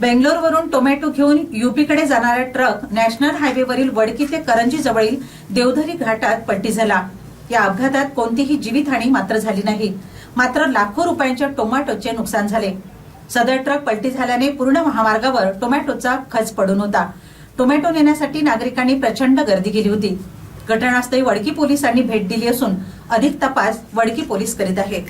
बेंगलोरवरून tomato घेऊन युपीकडे जाणारा truck national हायवेवरील Wadki ते करंजी जवळील देवधरी घाटात पलटी झाला. या अपघातात कोणतीही जीवितहानी मात्र झाली नाही. मात्र लाखो रुपयांच्या टोमॅटोचे नुकसान झाले. सदर ट्रक पलटी झाल्याने पूर्ण महामार्गावर टोमॅटोचा खच पडून होता. टोमॅटो नेण्यासाठी नागरिकांनी प्रचंड गर्दी केली होती. घटनास्थळी वडकी पोलिसांनी भेट दिली असून अधिक तपास वडकी पोलीस करीत आहेत.